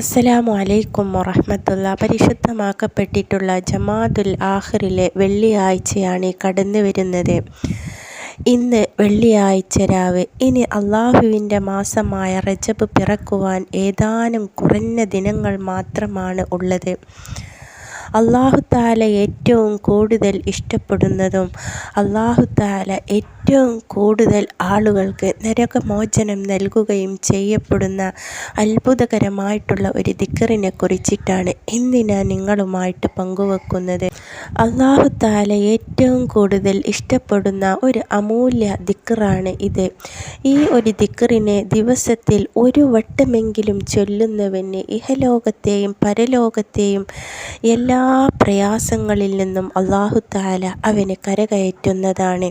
അസ്സലാമു അലൈക്കും വറഹമത്തുള്ള. പരിശുദ്ധമാക്കപ്പെട്ടിട്ടുള്ള ജമാഅത്തുൽ ആഹ്റിലെ വെള്ളിയാഴ്ചയാണ് കടന്നു വരുന്നത്. ഇന്ന് വെള്ളിയാഴ്ച രാവ്. ഇനി അള്ളാഹുവിന്റെ മാസമായ റജബ് പിറക്കുവാൻ ഏതാനും കുറഞ്ഞ ദിനങ്ങൾ മാത്രമാണ് ഉള്ളത്. അള്ളാഹുത്താല ഏറ്റവും കൂടുതൽ ഇഷ്ടപ്പെടുന്നതും അള്ളാഹുത്താല ഏറ്റവും കൂടുതൽ ആളുകൾക്ക് നരകമോചനം നൽകുകയും ചെയ്യപ്പെടുന്ന അത്ഭുതകരമായിട്ടുള്ള ഒരു ദിക്കറിനെ കുറിച്ചിട്ടാണ് ഇന്ന് ഞാൻ നിങ്ങളുമായിട്ട് പങ്കുവെക്കുന്നത്? അള്ളാഹുത്താല ഏറ്റവും കൂടുതൽ ഇഷ്ടപ്പെടുന്ന ഒരു അമൂല്യ ദിക്കറാണ് ഇത്. ഈ ഒരു ദിക്കറിനെ ദിവസത്തിൽ ഒരു വട്ടമെങ്കിലും ചൊല്ലുന്നവന് ഇഹലോകത്തെയും പരലോകത്തെയും എല്ലാ പ്രയാസങ്ങളിൽ നിന്നും അള്ളാഹുത്താല അവന് കരകയറ്റുന്നതാണ്.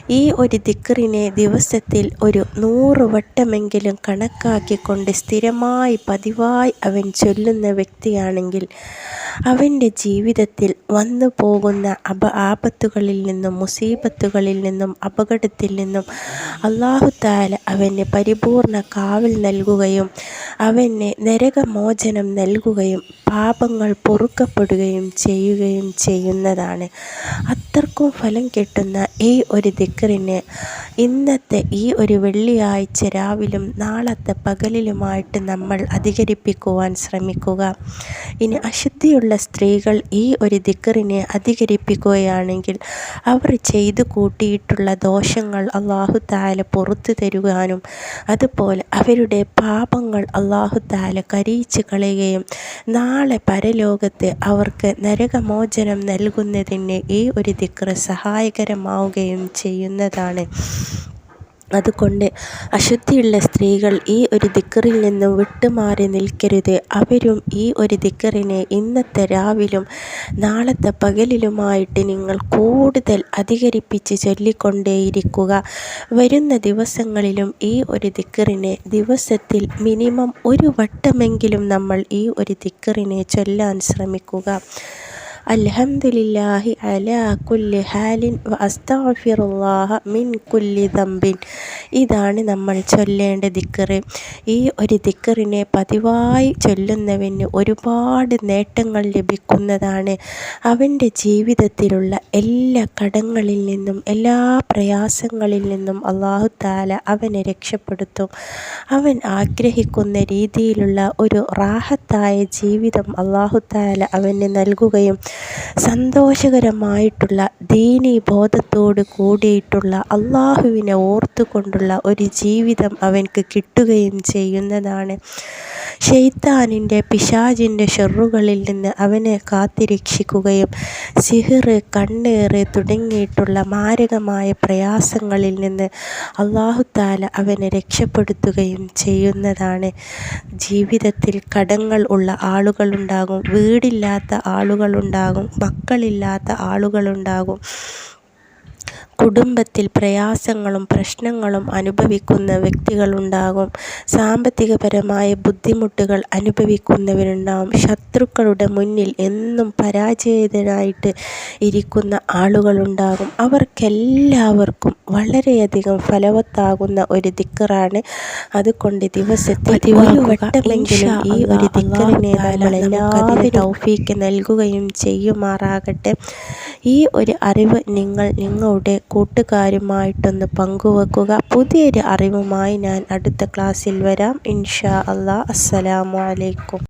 ഈ ഒരു ദിക്കറിനെ ദിവസത്തിൽ ഒരു നൂറ് വട്ടമെങ്കിലും കണക്കാക്കിക്കൊണ്ട് സ്ഥിരമായി പതിവായി അവൻ ചൊല്ലുന്ന വ്യക്തിയാണെങ്കിൽ അവന്റെ ജീവിതത്തിൽ വന്നു പോകുന്ന അപ ആപത്തുകളിൽ നിന്നും മുസീബത്തുകളിൽ നിന്നും അപകടത്തിൽ നിന്നും അള്ളാഹുത്താല അവന് പരിപൂർണ കാവൽ നൽകുകയും അവന് നരകമോചനം നൽകുകയും പാപങ്ങൾ പൊറുക്കപ്പെടുകയും ചെയ്യുകയും ചെയ്യുന്നതാണ്. അത്രക്കും ഫലം കിട്ടുന്ന ഈ ഒരു ദിക്കറിന് ഇന്നത്തെ ഈ ഒരു വെള്ളിയാഴ്ച രാവിലും നാളത്തെ പകലിലുമായിട്ട് നമ്മൾ അധികരിപ്പിക്കുവാൻ ശ്രമിക്കുക. ഇനി അശുദ്ധിയുള്ള സ്ത്രീകൾ ഈ ഒരു ദിക്കറിനെ അധികരിപ്പിക്കുകയാണെങ്കിൽ അവർ ചെയ്തു കൂട്ടിയിട്ടുള്ള ദോഷങ്ങൾ അള്ളാഹു താല പുറത്തു തരുവാനും അതുപോലെ അവരുടെ പാപങ്ങൾ അള്ളാഹു താല കരിയിച്ച് കളയുകയും നാളെ പരലോകത്ത് അവർക്ക് നരകമോചനം നൽകുന്നതിന് ഈ ഒരു ദിക്റ് സഹായകരമാവുകയും ചെയ്യുന്നതാണ് അതുകൊണ്ട് അശുദ്ധിയുള്ള സ്ത്രീകൾ ഈ ഒരു ദിക്കറിൽ നിന്ന് വിട്ടുമാറി നിൽക്കരുത്. അവരും ഈ ഒരു ദിക്കറിനെ ഇന്നത്തെ രാവിലും നാളത്തെ പകലിലുമായിട്ട് നിങ്ങൾ കൂടുതൽ അധികരിപ്പിച്ച് ചൊല്ലിക്കൊണ്ടേയിരിക്കുക. വരുന്ന ദിവസങ്ങളിലും ഈ ഒരു ദിക്കറിനെ ദിവസത്തിൽ മിനിമം ഒരു വട്ടമെങ്കിലും നമ്മൾ ഈ ഒരു ദിക്കറിനെ ചൊല്ലാൻ ശ്രമിക്കുക. അൽഹംദുലില്ലാഹി അലാ ഹാലിൻ വ അസ്തഗ്ഫിറുല്ലാഹ മിൻ കുല്ലി ദംബിൻ. ഇതാണ് നമ്മൾ ചൊല്ലേണ്ട ദിക്കറ് ഈ ഒരു ദിക്കറിനെ പതിവായി ചൊല്ലുന്നവന് ഒരുപാട് നേട്ടങ്ങൾ ലഭിക്കുന്നതാണ്. അവന്റെ ജീവിതത്തിലുള്ള എല്ലാ കടങ്ങളിൽ നിന്നും എല്ലാ പ്രയാസങ്ങളിൽ നിന്നും അള്ളാഹു താല അവനെ രക്ഷപ്പെടുത്തും. അവൻ ആഗ്രഹിക്കുന്ന രീതിയിലുള്ള ഒരു റാഹത്തായ ജീവിതം അള്ളാഹു താല അവന് നൽകുകയും സന്തോഷകരമായിട്ടുള്ള ദീനീ ബോധത്തോട് കൂടിയിട്ടുള്ള അള്ളാഹുവിനെ ഓർത്തുകൊണ്ടുള്ള ഒരു ജീവിതം അവൻക്ക് കിട്ടുകയും ചെയ്യുന്നതാണ്. ഷെയ്ത്താനിന്റെ പിശാജിന്റെ ഷെറുകളിൽ നിന്ന് അവനെ കാത്തിരക്ഷിക്കുകയും സിഹിറ് കണ്ണേറ് തുടങ്ങിയിട്ടുള്ള മാരകമായ പ്രയാസങ്ങളിൽ നിന്ന് അള്ളാഹുത്താല അവനെ രക്ഷപ്പെടുത്തുകയും ചെയ്യുന്നതാണ്. ജീവിതത്തിൽ കടങ്ങൾ ഉള്ള ആളുകളുണ്ടാകും വീടില്ലാത്ത ആളുകളുണ്ടാകും. മക്കളില്ലാത്ത ആളുകളുണ്ടാകും. കുടുംബത്തിൽ പ്രയാസങ്ങളും പ്രശ്നങ്ങളും അനുഭവിക്കുന്ന വ്യക്തികളുണ്ടാകും. സാമ്പത്തികപരമായ ബുദ്ധിമുട്ടുകൾ അനുഭവിക്കുന്നവരുണ്ടാകും ശത്രുക്കളുടെ മുന്നിൽ എന്നും പരാജയിതരായിട്ട് ഇരിക്കുന്ന ആളുകളുണ്ടാകും. അവർക്കെല്ലാവർക്കും വളരെയധികം ഫലവത്താകുന്ന ഒരു ദിക്കറാണ്. അതുകൊണ്ട് ദിവസത്തിൽ ഒരു വട്ടമെങ്കിലും ഈ ഒരു ദിക്കറിനെ തൗഫീക്ക് നൽകുകയും ചെയ്യുമാറാകട്ടെ. ഈ ഒരു അറിവ് നിങ്ങൾ നിങ്ങളുടെ കൂട്ടുകാരുമായിട്ടൊന്ന് പങ്കുവെക്കുക. പുതിയൊരു അറിവുമായി ഞാൻ അടുത്ത ക്ലാസ്സിൽ വരാം. ഇൻഷാ അല്ലാ അസ്സലാമു അലൈക്കും.